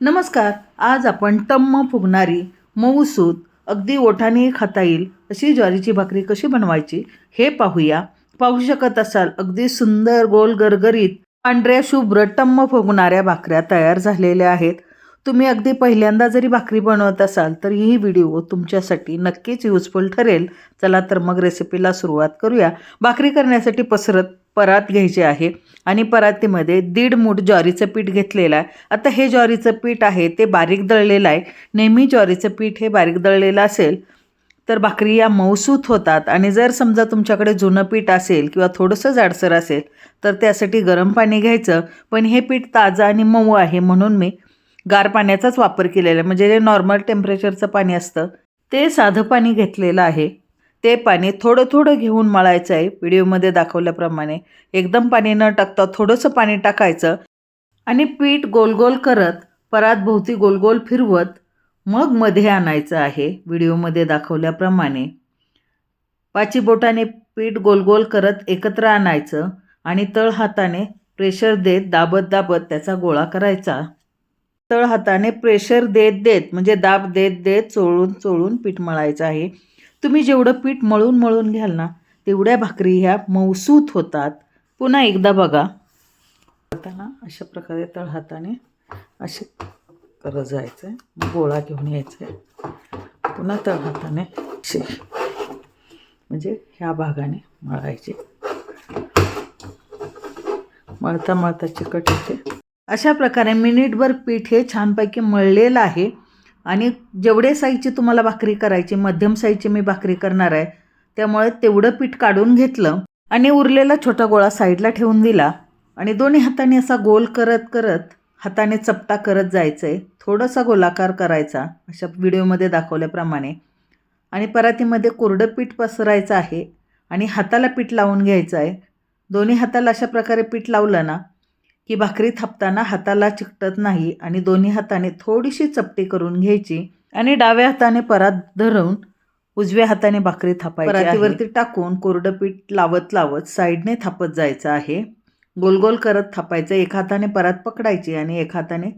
नमस्कार आज आपण टम्म फुगणारी मऊसूत अगदी ओठाने खाता येईल अशी ज्वारीची भाकरी कशी बनवायची हे पाहूया. पाहू शकत असाल अगदी सुंदर गोल गरगरीत पांढऱ्या शुभ्र टम्म फुगणाऱ्या भाकऱ्या तयार झालेल्या आहेत. तुम्ही अगदी पहिल्यांदा जरी भाकरी बनवत असाल तर ही व्हिडिओ तुमच्यासाठी नक्कीच युजफुल ठरेल. चला तर मग रेसिपीला सुरुवात करूया. भाकरी करण्यासाठी पसरत परात घ्यायची आहे आणि परातीमध्ये दीड मूठ ज्वारीचं पीठ घेतलेलं आहे. आता हे ज्वारीचं पीठ आहे ते बारीक दळलेलं आहे. नेहमी ज्वारीचं पीठ हे बारीक दळलेलं असेल तर भाकरी या मऊसूत होतात. आणि जर समजा तुमच्याकडे जुनं पीठ असेल किंवा थोडंसं जाडसर असेल तर त्यासाठी गरम पाणी घ्यायचं. पण हे पीठ ताजं आणि मऊ आहे म्हणून मी गार पाण्याचाच वापर केलेला आहे. म्हणजे जे नॉर्मल टेम्परेचरचं पाणी असतं ते साधं पाणी घेतलेलं आहे. ते पाणी थोडं थोडं घेऊन मळायचं आहे. व्हिडिओमध्ये दाखवल्याप्रमाणे एकदम पाणी न टाकता थोडंसं पाणी टाकायचं आणि पीठ गोलगोल करत परात भोवती फिरवत मग मध्ये आणायचं आहे. व्हिडिओमध्ये दाखवल्याप्रमाणे पाची बोटाने पीठ गोलगोल करत एकत्र आणायचं आणि तळ हाताने प्रेशर देत दाबत दाबत त्याचा गोळा करायचा. तळ हाताने प्रेशर देत देत म्हणजे दाब देत देत चोळून चोळून पीठ मळायचं आहे. तुम्ही जेवढं पीठ मळून मळून घ्याल ना तेवढ्या भाकरी ह्या मऊसूत होतात. पुन्हा एकदा बघा. हाताना अशा प्रकारे तळ हाताने असे करत जायचं आहे गोळा घेऊन यायचं आहे पुन्हा तळ हाताने असे म्हणजे ह्या भागाने मळायचे. मळता मळता चिकट येते अशा प्रकारे मिनिटभर पीठ हे छानपैकी मळलेलं आहे. आणि जेवढे साईजची तुम्हाला भाकरी करायची मध्यम साईजची मी भाकरी करणार आहे त्यामुळे तेवढं पीठ काढून घेतलं आणि उरलेला छोटा गोळा साईडला ठेवून दिला. आणि दोन्ही हाताने असा गोल करत करत हाताने चपटा करत जायचं आहे थोडासा गोलाकार करायचा अशा व्हिडिओमध्ये दाखवल्याप्रमाणे. आणि परातीमध्ये कोरडं पीठ पसरायचं आहे आणि हाताला पीठ लावून घ्यायचं आहे दोन्ही हाताला अशा प्रकारे पीठ लावलं ना की भाकरी थापताना हाताला चिकटत नाही आणि दोन्ही हाताने थोडीशी चपटी करून घ्यायची आणि डाव्या हाताने परात धरून उजव्या हाताने भाकरी थापायची परातीवरती टाकून कोरडं पीठ लावत लावत साईडने थापत जायचं आहे. गोल गोल करत थापायचं. एक हाताने परात पकडायची आणि एक हाताने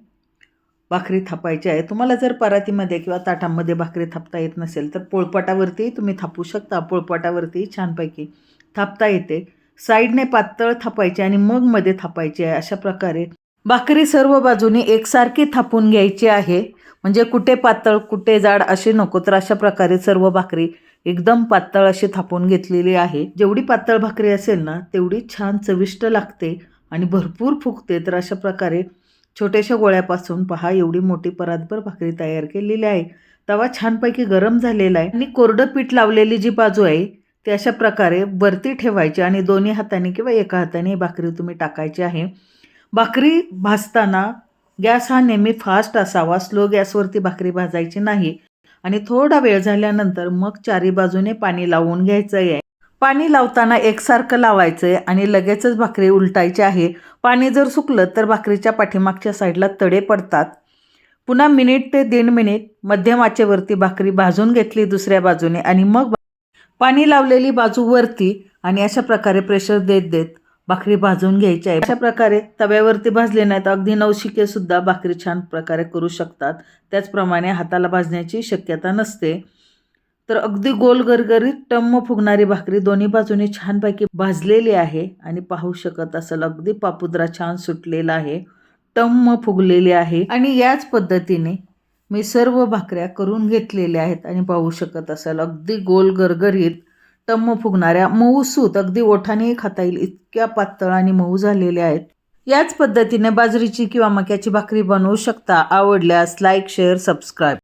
भाकरी थापायची आहे. तुम्हाला जर परातीमध्ये किंवा ताटामध्ये भाकरी थापता येत नसेल तर पोळपाटावरती तुम्ही थापू शकता. पोळपाटावरती छानपैकी थापता येते. साईडने पातळ थापायची आणि मग मध्ये थापायची आहे अशा प्रकारे. भाकरी सर्व बाजूने एकसारखी थापून घ्यायची आहे. म्हणजे कुठे पातळ कुठे जाड असे नको तर अशा प्रकारे सर्व भाकरी एकदम पातळ अशी थापून घेतलेली आहे. जेवढी पातळ भाकरी असेल ना तेवढी छान चविष्ट लागते आणि भरपूर फुगते. तर अशा प्रकारे छोट्याशा गोळ्यापासून पहा एवढी मोठी परातभर भाकरी तयार केलेली आहे. तवा छानपैकी गरम झालेला आहे. आणि कोरडं पीठ लावलेली जी बाजू आहे ते अशा प्रकारे वरती ठेवायची आणि दोन्ही हाताने किंवा एका हाताने भाकरी तुम्ही टाकायची आहे. भाकरी भाजताना गॅस हा नेहमी फास्ट असावा स्लो गॅसवरती भाकरी भाजायची नाही. आणि थोडा वेळ झाल्यानंतर मग चारी बाजूने पाणी लावून घ्यायचं आहे पाणी लावताना एकसारखं लावायचं आहे आणि लगेचच भाकरी उलटायची आहे. पाणी जर सुकलं तर भाकरीच्या पाठीमागच्या साईडला तडे पडतात. पुन्हा मिनिट ते दीड मिनिट मध्यम आचेवरती भाकरी भाजून घेतली दुसऱ्या बाजूने आणि मग पाणी लावलेली बाजू वरती आणि अशा प्रकारे प्रेशर देत देत भाकरी भाजून घ्यायची आहे. अशा प्रकारे तव्यावरती भाजले नाही तर अगदी नवशिके सुद्धा भाकरी छान प्रकारे करू शकतात. त्याचप्रमाणे हाताला भाजण्याची शक्यता नसते. तर अगदी गोल गरगरीत टम्म फुगणारी भाकरी दोन्ही बाजूने छानपैकी भाजलेली आहे आणि पाहू शकत असेल अगदी पापुद्रा छान सुटलेला आहे. टम्म फुगलेली आहे. आणि याच पद्धतीने मी सर्व भाकऱ्या करून घेतलेल्या आहेत आणि पाहू शकत असाल अगदी गोल गरगरीत टम्म फुगणाऱ्या मऊसूत अगदी ओठाने खाता येईल इतक्या पातळ आणि मऊ झालेल्या आहेत. याच पद्धतीने बाजरीची किंवा मक्याची भाकरी बनवू शकता. आवडल्यास लाईक शेअर सबस्क्राईब